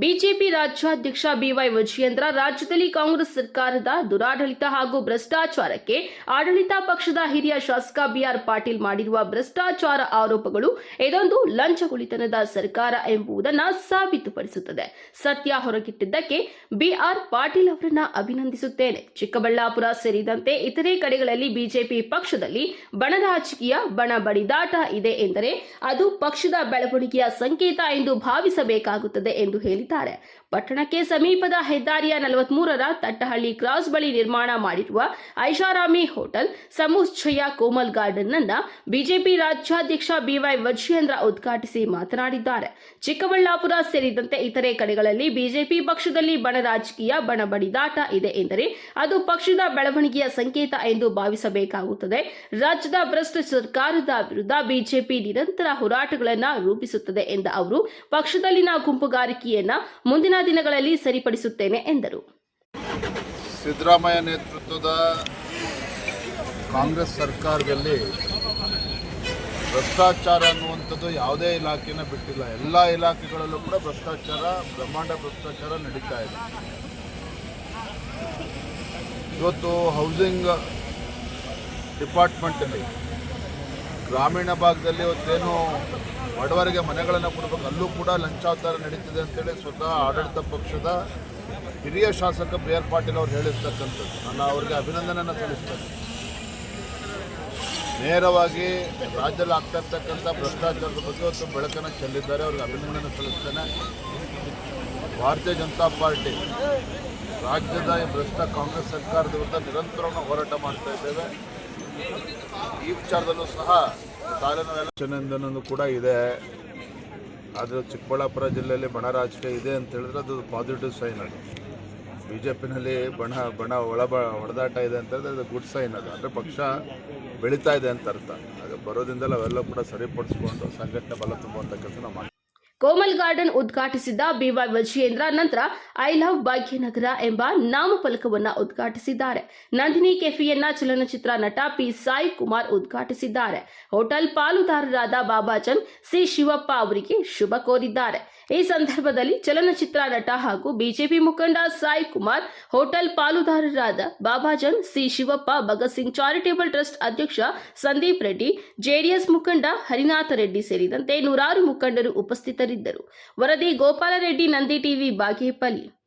BJP ರಾಜ್ಯಾಧ್ಯಕ್ಷ B Y Vijayendra ರಾಜ್ಯದಲ್ಲಿ ಕಾಂಗ್ರೆಸ್ ಸರ್ಕಾರದ ದುರಾಡಳಿತ ಹಾಗೂ ಭ್ರಷ್ಟಾಚಾರಕ್ಕೆ ಆಡಳಿತ ಪಕ್ಷದ ಹಿರಿಯ ಶಾಸಕ ಬಿಆರ್ ಪಾಟೀಲ್ ಮಾಡಿರುವ ಭ್ರಷ್ಟಾಚಾರ ಆರೋಪಗಳು ಇದೊಂದು ಲಂಚಗುಳಿತನದ ಸರ್ಕಾರ ಎಂಬುದನ್ನು ಸಾಬೀತುಪಡಿಸುತ್ತದೆ. ಸತ್ಯ ಹೊರಗಿಟ್ಟಿದ್ದಕ್ಕೆ ಬಿಆರ್ ಪಾಟೀಲ್ ಅವರನ್ನ ಅಭಿನಂದಿಸುತ್ತೇನೆ. ಚಿಕ್ಕಬಳ್ಳಾಪುರ ಸೇರಿದಂತೆ ಇತರೆ ಕಡೆಗಳಲ್ಲಿ ಬಿಜೆಪಿ ಪಕ್ಷದಲ್ಲಿ ಬಣ ರಾಜಕೀಯ, ಬಣ ಬಡಿದಾಟ ಇದೆ ಎಂದರೆ ಅದು ಪಕ್ಷದ ಬೆಳವಣಿಗೆಯ ಸಂಕೇತ ಎಂದು ಭಾವಿಸಬೇಕಾಗುತ್ತದೆ ಎಂದು ಹೇಳಿದ್ದಾರೆ ಪಟ್ಟಣಕ್ಕೆ ಸಮೀಪದ ಹೆದ್ದಾರಿಯ ನಲವತ್ಮೂರರ ತಟ್ಟಹಳ್ಳಿ ಕ್ರಾಸ್ ಬಳಿ ನಿರ್ಮಾಣ ಮಾಡಿರುವ ಐಷಾರಾಮಿ ಹೋಟೆಲ್ ಸಮುಚ್ಚಯ ಕೋಮಲ್ ಗಾರ್ಡನ್ ಅನ್ನ ಬಿಜೆಪಿ ರಾಜ್ಯಾಧ್ಯಕ್ಷ ಬಿವೈ ವಜೇಂದ್ರ ಉದ್ಘಾಟಿಸಿ ಮಾತನಾಡಿದ್ದಾರೆ. ಚಿಕ್ಕಬಳ್ಳಾಪುರ ಸೇರಿದಂತೆ ಇತರೆ ಕಡೆಗಳಲ್ಲಿ ಬಿಜೆಪಿ ಪಕ್ಷದಲ್ಲಿ ಬಣ ರಾಜಕೀಯ ಬಣ ಬಡಿದಾಟ ಇದೆ ಎಂದರೆ ಅದು ಪಕ್ಷದ ಬೆಳವಣಿಗೆಯ ಸಂಕೇತ ಎಂದು ಭಾವಿಸಬೇಕಾಗುತ್ತದೆ. ರಾಜ್ಯದ ಭ್ರಷ್ಟ ಸರ್ಕಾರದ ವಿರುದ್ಧ ಬಿಜೆಪಿ ನಿರಂತರ ಹೋರಾಟಗಳನ್ನು ರೂಪಿಸುತ್ತದೆ ಎಂದ ಅವರು, ಪಕ್ಷದಲ್ಲಿನ ಗುಂಪುಗಾರಿಕೆಯನ್ನ ಮುಂದಿನ ದಿನಗಳಲ್ಲಿ ಸರಿಪಡಿಸುತ್ತೇನೆ ಎಂದರು. ಸಿದ್ದರಾಮಯ್ಯ ನೇತೃತ್ವದ ಕಾಂಗ್ರೆಸ್ ಸರ್ಕಾರದಲ್ಲಿ ಭ್ರಷ್ಟಾಚಾರ ಅನ್ನುವಂಥದ್ದು ಯಾವುದೇ ಇಲಾಖೆನ ಬಿಟ್ಟಿಲ್ಲ. ಎಲ್ಲ ಇಲಾಖೆಗಳಲ್ಲೂ ಕೂಡ ಭ್ರಷ್ಟಾಚಾರ, ಬ್ರಹ್ಮಾಂಡ ಭ್ರಷ್ಟಾಚಾರ ನಡೀತಾ ಇದೆ. ಇವತ್ತು ಹೌಸಿಂಗ್ ಡಿಪಾರ್ಟ್ಮೆಂಟಲ್ಲಿ ಗ್ರಾಮೀಣ ಭಾಗದಲ್ಲಿ ಇವತ್ತೇನು ಬಡವರಿಗೆ ಮನೆಗಳನ್ನು ಕೊಡಬೇಕು, ಅಲ್ಲೂ ಕೂಡ ಲಂಚಾವತಾರ ನಡೀತಿದೆ ಅಂತೇಳಿ ಸ್ವತಃ ಆಡಳಿತ ಪಕ್ಷದ ಹಿರಿಯ ಶಾಸಕ ಬಿ ಆರ್ ಪಾಟೀಲ್ ಅವರು ಹೇಳಿರ್ತಕ್ಕಂಥದ್ದು. ನಾನು ಅವರಿಗೆ ಅಭಿನಂದನೆಯನ್ನು ಸಲ್ಲಿಸ್ತೇನೆ. ನೇರವಾಗಿ ರಾಜ್ಯದಲ್ಲಿ ಆಗ್ತಾ ಇರ್ತಕ್ಕಂಥ ಭ್ರಷ್ಟಾಚಾರದ ಬಗ್ಗೆ ಇವತ್ತು ಬೆಳಕನ್ನು ಚೆಲ್ಲಿದ್ದಾರೆ, ಅವ್ರಿಗೆ ಅಭಿನಂದನೆ ಸಲ್ಲಿಸ್ತೇನೆ. ಭಾರತೀಯ ಜನತಾ ಪಾರ್ಟಿ ರಾಜ್ಯದ ಈ ಭ್ರಷ್ಟ ಕಾಂಗ್ರೆಸ್ ಸರ್ಕಾರದ ವಿರುದ್ಧ ನಿರಂತರವನ್ನು ಹೋರಾಟ ಮಾಡ್ತಾ ಇದ್ದೇವೆ. ಈ ವಿಚಾರದಲ್ಲೂ ಸಹ ತಾಲೂಕಿನ ಕೂಡ ಇದೆ. ಆದರೆ ಚಿಕ್ಕಬಳ್ಳಾಪುರ ಜಿಲ್ಲೆಯಲ್ಲಿ ಬಣ ರಾಜಕೀಯ ಇದೆ ಅಂತ ಹೇಳಿದ್ರೆ ಅದು ಪಾಸಿಟಿವ್ ಸೈನ್ ಅದು. ಬಿ ಜೆ ಬಣ ಬಣ ಒಳಬ ಹೊಡೆದಾಟ ಇದೆ ಅಂತ ಹೇಳಿದ್ರೆ ಅದು ಗುಡ್ ಸೈನ್ ಅದು. ಅಂದರೆ ಪಕ್ಷ ಬೆಳೀತಾ ಇದೆ ಅಂತ ಅರ್ಥ. ಅದು ಬರೋದ್ರಿಂದಲೇ ಅವೆಲ್ಲ ಕೂಡ ಸರಿಪಡಿಸ್ಕೊಂಡು ಸಂಘಟನೆ ಬಲ ತುಂಬುವಂಥ ಕೆಲಸ ನಾವು ಕೋಮಲ್ ಗಾರ್ಡನ್ ಉದ್ಘಾಟಿಸಿದ ಬಿವೈ ವಜೇಂದ್ರ ನಂತರ ಐ ಲವ್ ಭಾಗ್ಯನಗರ ಎಂಬ ನಾಮಫಲಕವನ್ನು ಉದ್ಘಾಟಿಸಿದ್ದಾರೆ. ನಂದಿನಿ ಕೆಫಿಯನ್ನ ಚಲನಚಿತ್ರ ನಟ ಪಿ ಸಾಯಿ ಕುಮಾರ್ ಉದ್ಘಾಟಿಸಿದ್ದಾರೆ. ಹೋಟೆಲ್ ಪಾಲುದಾರರಾದ ಬಾಬಾಜನ್ ಸಿ ಶಿವಪ್ಪ ಅವರಿಗೆ ಶುಭ ಕೋರಿದ್ದಾರೆ. ಈ ಸಂದರ್ಭದಲ್ಲಿ ಚಲನಚಿತ್ರ ನಟ ಹಾಗೂ ಬಿಜೆಪಿ ಮುಖಂಡ Sai Kumar, hotel ಪಾಲುದಾರರಾದ Babajan C Shivappa, Bhagat Singh charitable trust ಅಧ್ಯಕ್ಷ ಸಂದೀಪ್ ರೆಡ್ಡಿ ಜೆಡಿಎಸ್ ಮುಖಂಡ ಹರಿನಾಥ ರೆಡ್ಡಿ ಸೇರಿದಂತೆ ನೂರಾರು ಮುಖಂಡರು ಉಪಸ್ಥಿತರಿದ್ದರು. ವರದಿ ಗೋಪಾಲರೆಡ್ಡಿ ನಂದಿ ಟಿವಿ ಬಾಗೇಪಲ್ಲಿ.